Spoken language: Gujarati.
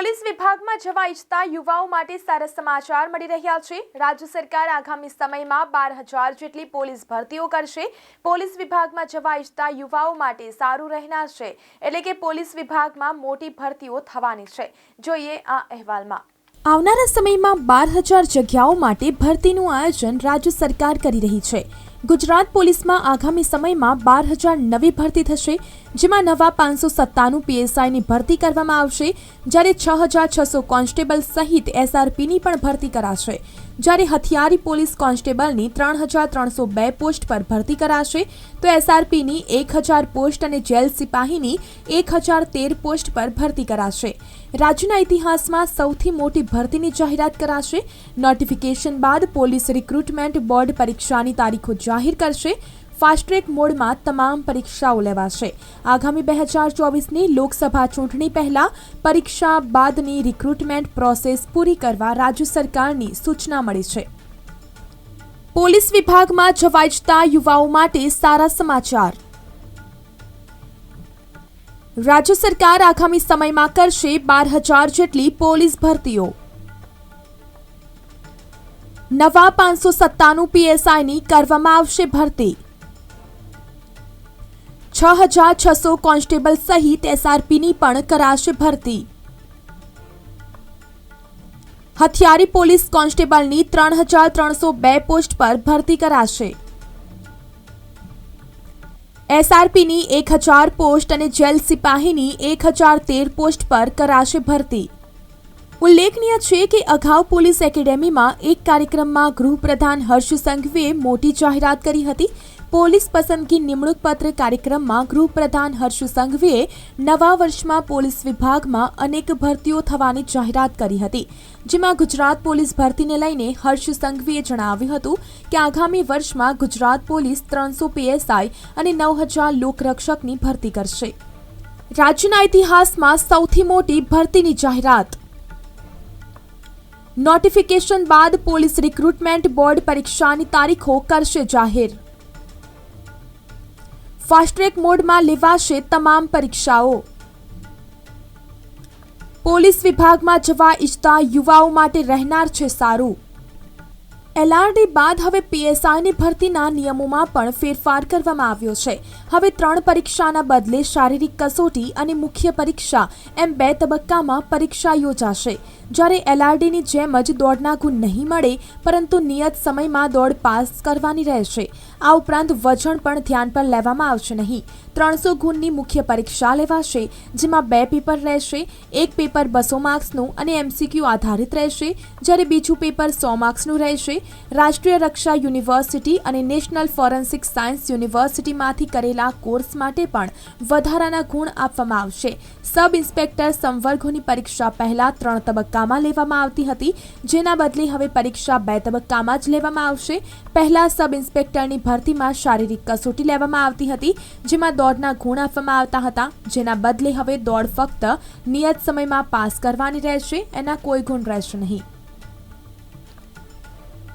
પોલીસ વિભાગમાં જવા ઈચ્છતા યુવાઓ માટે સારા સમાચાર મળી રહ્યા છે. રાજ્ય સરકાર આગામી સમયમાં બાર હજાર જેટલી પોલીસ ભરતીઓ કરશે. પોલીસ વિભાગમાં જવા ઈચ્છતા યુવાઓ માટે સારું રહેનાર છે. એટલે કે પોલીસ વિભાગમાં મોટી ભરતીઓ થવાની છે. જોઈએ આ અહેવાલમાં. આવનારા સમયમાં બાર હજાર જગ્યાઓ માટે ભરતીનું આયોજન રાજ્ય સરકાર કરી રહી છે. ગુજરાત પોલીસમાં આગામી સમયમાં બાર હજાર નવી ભરતી થશે. જેમાં નવા પાંચસો સત્તાણું પીએસઆઈની ભરતી કરવામાં આવશે, જ્યારે છ હજાર છસો કોન્સ્ટેબલ સહિત એસઆરપીની પણ ભરતી કરાશે. જ્યારે હથિયારી પોલીસ કોન્સ્ટેબલની ત્રણ હજાર ત્રણસો બે પોસ્ટ પર ભરતી કરાશે, તો એસઆરપીની એક હજાર પોસ્ટ અને જેલ સિપાહીની એક હજાર તેર પોસ્ટ પર ભરતી કરાશે. રાજ્યના ઇતિહાસમાં સૌથી મોટી ભરતીની જાહેરાત કરાશે. નોટિફિકેશન બાદ પોલીસ રિક્રુટમેન્ટ બોર્ડ પરીક્ષાની તારીખો જાહેર કરશે. ફાસ્ટ ટ્રેક મોડમાં તમામ પરીક્ષાઓ લેવાશે. આગામી બે હજાર ચોવીસની લોકસભા ચૂંટણી પહેલા પરીક્ષા બાદની રિક્રુટમેન્ટ પ્રોસેસ પૂરી કરવા રાજ્ય સરકારની સૂચના મળી છે. પોલીસ વિભાગમાં જવા ઇચ્છતા યુવાઓ માટે સારા સમાચાર. રાજ્ય સરકાર આગામી સમયમાં કરશે બાર હજાર જેટલી પોલીસ ભરતીઓ. નવા પાંચસો સત્તાણું પીએસઆઈની કરવામાં આવશે ભરતી. છ હજાર છસો કોન્સ્ટેબલ સહિત એસઆરપીની પણ કરાશે ભરતી. હથિયારી પોલીસ કોન્સ્ટેબલની ત્રણ હજાર ત્રણસો બે પોસ્ટ પર ભરતી કરાશે. એસઆરપીની એક હજાર પોસ્ટ અને જેલ સિપાહીની એક હજાર તેર પોસ્ટ પર કરાશે ભરતી. ઉલ્લેખનીય છે કે અગાઉ પોલીસ એકેડેમીમાં એક કાર્યક્રમમાં ગૃહપ્રધાન હર્ષ સંઘવીએ મોટી જાહેરાત કરી હતી પોલીસ પસંદગી નિમણૂક પત્ર કાર્યક્રમમાં ગૃહપ્રધાન હર્ષ સંઘવીએ નવા વર્ષમાં પોલીસ વિભાગમાં અનેક ભરતીઓ થવાની જાહેરાત કરી હતી. જેમાં ગુજરાત પોલીસ ભરતીને લઈને હર્ષ સંઘવીએ જણાવ્યું હતું કે આગામી વર્ષમાં ગુજરાત પોલીસ ત્રણસો પીએસઆઈ અને નવ હજાર લોકરક્ષકની ભરતી કરશે. રાજ્યના ઇતિહાસમાં સૌથી મોટી ભરતીની જાહેરાત. નોટિફિકેશન બાદ પોલીસ રિક્રુટમેન્ટ બોર્ડ પરીક્ષાની તારીખો કરશે જાહેર. ફાસ્ટ ટ્રેક મોડમાં લેવાશે તમામ પરીક્ષાઓ. પોલીસ વિભાગમાં જવા ઈચ્છતા યુવાઓ માટે રહેનાર છે સારું. એલઆરડી બાદ હવે પીએસઆઈની ભરતીના નિયમોમાં પણ ફેરફાર કરવામાં આવ્યો છે. હવે ત્રણ પરીક્ષાના બદલે શારીરિક કસોટી અને મુખ્ય પરીક્ષા એમ બે તબક્કામાં પરીક્ષા યોજાશે. જ્યારે એલઆરડીની જેમ જ દોડના ગુણ નહીં મળે, પરંતુ નિયત સમયમાં દોડ પાસ કરવાની રહેશે. આ ઉપરાંત વજન પણ ધ્યાન પર લેવામાં આવશે નહીં. ત્રણસો ગુણની મુખ્ય પરીક્ષા લેવાશે, જેમાં બે પેપર રહેશે, એક પેપર બસો માર્ક્સનું અને એમસીક્યુ આધારિત રહેશે, જ્યારે બીજું પેપર સો માર્ક્સનું રહેશે રાષ્ટ્રીય રક્ષા યુનિવર્સિટી અને નેશનલ ફોરેન્સિક સાયન્સ યુનિવર્સિટીમાંથી કરેલા કોર્સ માટે પણ વધારાના ગુણ આપવામાં આવશે. સબ ઇન્સ્પેક્ટર સંવર્ગોની પરીક્ષા પહેલા ત્રણ તબક્કામાં લેવામાં આવતી હતી, જેના બદલે હવે પરીક્ષા બે તબક્કામાં જ લેવામાં આવશે. પહેલા સબ ઇન્સ્પેક્ટરની ભરતીમાં શારીરિક કસોટી લેવામાં આવતી હતી, જેમાં દોડના ગુણ આપવામાં આવતા હતા, જેના બદલે હવે દોડ ફક્ત નિયત સમયમાં પાસ કરવાની રહેશે, એના કોઈ ગુણ રહેશે નહીં.